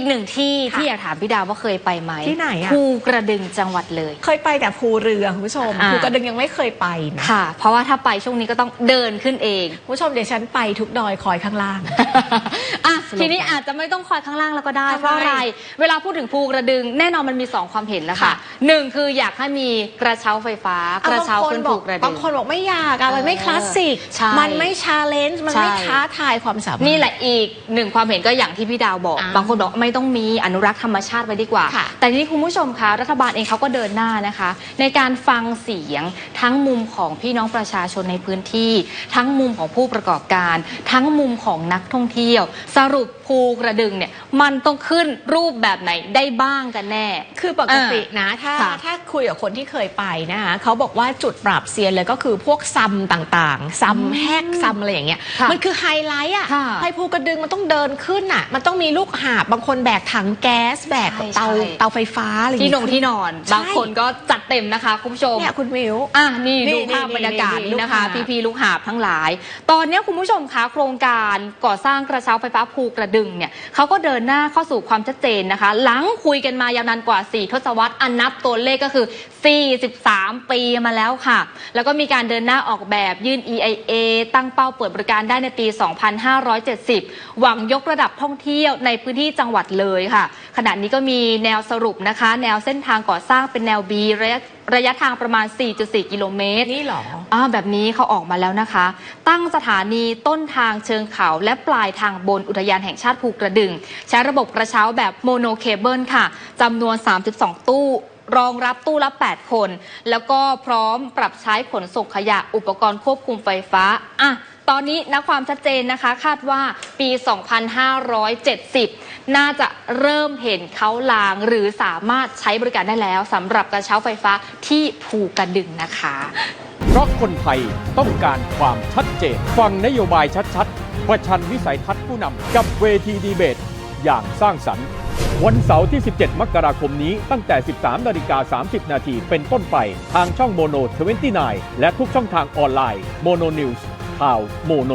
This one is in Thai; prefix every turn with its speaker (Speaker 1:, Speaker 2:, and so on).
Speaker 1: อีกหนึ่งที่
Speaker 2: ค่ะ
Speaker 1: ที่อยากถามพี่ดาวว่าเคยไปไหม
Speaker 2: ที่ไหนอะ
Speaker 1: ภูกระดึงจังหวัดเลย
Speaker 2: เคยไปแต่ภูเรือคุณผู้ชม
Speaker 1: อ่า
Speaker 2: ภูกระดึงยังไม่เคยไปนะ
Speaker 1: ค่ะ เพราะว่าถ้าไปช่วงนี้ก็ต้องเดินขึ้นเอง
Speaker 2: คุณผู้ชมเดี๋ยวฉันไปทุกดอยคอยข้างล่าง
Speaker 1: อะ
Speaker 2: สรุป
Speaker 1: ทีนี้อาจจะไม่ต้องคอยข้างล่างแล้วก็ได้
Speaker 2: ทำไม
Speaker 1: เพราะอะไร เวลาพูดถึงภูกระดึง แน่นอนมันมีสองความเห็นแล้วค่ะ
Speaker 2: ค่ะ
Speaker 1: หนึ่งคืออยากให้มีกระเช้าไฟฟ้า
Speaker 2: อะ
Speaker 1: กระเช้า
Speaker 2: บางคน
Speaker 1: ขึ้น
Speaker 2: บ
Speaker 1: ภู
Speaker 2: อก
Speaker 1: กระดึ
Speaker 2: บาง
Speaker 1: ง
Speaker 2: คนบอกไม่อยากอะมันไม่คลาสสิก
Speaker 1: ใช่
Speaker 2: มันไม่ชาเลนจ์มันไม่
Speaker 1: ใช่
Speaker 2: ท้าทายความสามารถ
Speaker 1: นี่แหละอีกหนึ่งความเห็นก็อย่างที่พี่ดาวบอก
Speaker 2: อ่า
Speaker 1: บางคนบอกไม่ต้องมีอนุรักษ์ธรรมชาติไว้ดีกว่า
Speaker 2: ค่ะ
Speaker 1: แต่ทีนี้คุณผู้ชมคะรัฐบาลเองเขาก็เดินหน้านะคะ ในการฟังเสียงทั้งมุมของพี่น้องประชาชนในพื้นที่ ทั้งมุมของผู้ประกอบการ ทั้งมุมของนักท่องเที่ยว สรุปภูกระดึงเนี่ยมันต้องขึ้นรูปแบบไหนได้บ้างกันแน่
Speaker 2: คือปกตินะถ้า
Speaker 1: ค่ะ
Speaker 2: ถ้าคุยกับคนที่เคยไปนะคะเขาบอกว่าจุดปราบเซียนเลยก็คือพวกซัมต่างๆ ซัมแฮกซัมอะไรอย่างเงี้ย
Speaker 1: ค่ะ
Speaker 2: มันคือไฮไลท์อะ
Speaker 1: ค่ะ
Speaker 2: ไฮภูกระดึงมันต้องเดินขึ้นอะ มันต้องมีลูกหาบบางคนแบกถังแก๊ส แบก
Speaker 1: ใช่
Speaker 2: เตา
Speaker 1: ใช่
Speaker 2: เตาไฟฟ้าอะไรอย่าง
Speaker 1: ที่น
Speaker 2: เงี้
Speaker 1: ง
Speaker 2: ย
Speaker 1: ที่นอน
Speaker 2: ใช่
Speaker 1: บางคนก็จัดเต็มนะคะ คุณผู้ชม
Speaker 2: เนี่ยคุณมิว
Speaker 1: อะนี่
Speaker 2: นี่
Speaker 1: ดูภาพ
Speaker 2: นี่
Speaker 1: บรรยากาศ
Speaker 2: นี่
Speaker 1: นี่นะคะ
Speaker 2: ลูกหาบ
Speaker 1: พี่พีลูกหาบทั้งหลาย ตอนนี้คุณผู้ชมคะโครงการก่อสร้างกระเช้าไฟฟ้าภูกระดึงเนี่ยเขาก็เดินหน้าเข้าสู่ความชัดเจนนะคะ หลังคุยกันมายาวนานกว่า 4 ทศวรรษอันนับตัวเลขก็คือ 43 ปีมาแล้วค่ะ แล้วก็มีการเดินหน้าออกแบบยื่น EIA ตั้งเป้าเปิดบริการได้ในปี 2570 หวังยกระดับท่องเที่ยวในพื้นที่จังหวัดเลยค่ะ ขณะนี้ก็มีแนวสรุปนะคะ แนวเส้นทางก่อสร้างเป็นแนว B ระยะระยะทางประมาณ 4.4 กิโลเมตร
Speaker 2: นี่เหรอ
Speaker 1: อ่าแบบนี้เขาออกมาแล้วนะคะ ตั้งสถานีต้นทางเชิงเขาและปลายทางบนอุทยานแห่งชาติภูกระดึง ใช้ระบบกระเช้าแบบโมโนเคเบิลค่ะจำนวน 32 ตู้รองรับตู้ละ 8 คน แล้วก็พร้อมปรับใช้ขนส่งขยะอุปกรณ์ควบคุมไฟฟ้า อะ ตอนนี้นะความชัดเจนนะคะคาดว่าปี 2570 น่าจะเริ่มเห็นเขาลาง หรือสามารถใช้บริการได้แล้วสำหรับกระเช้าไฟฟ้าที่ภูกระดึงนะคะ
Speaker 3: เพราะคนไทยต้องการความชัดเจน ฟังนโยบายชัดๆ ประชันวิสัยทัศน์ผู้นำกับเวทีดีเบต อย่างสร้างสรรค์ วันเสาร์ที่ 17 มกราคมนี้ตั้งแต่ 13 นาฬิกา 30 นาทีเป็นต้นไป ทางช่องโมโน 29 และทุกช่องทางออนไลน์โมโนนิวส์ ข่าวโมโน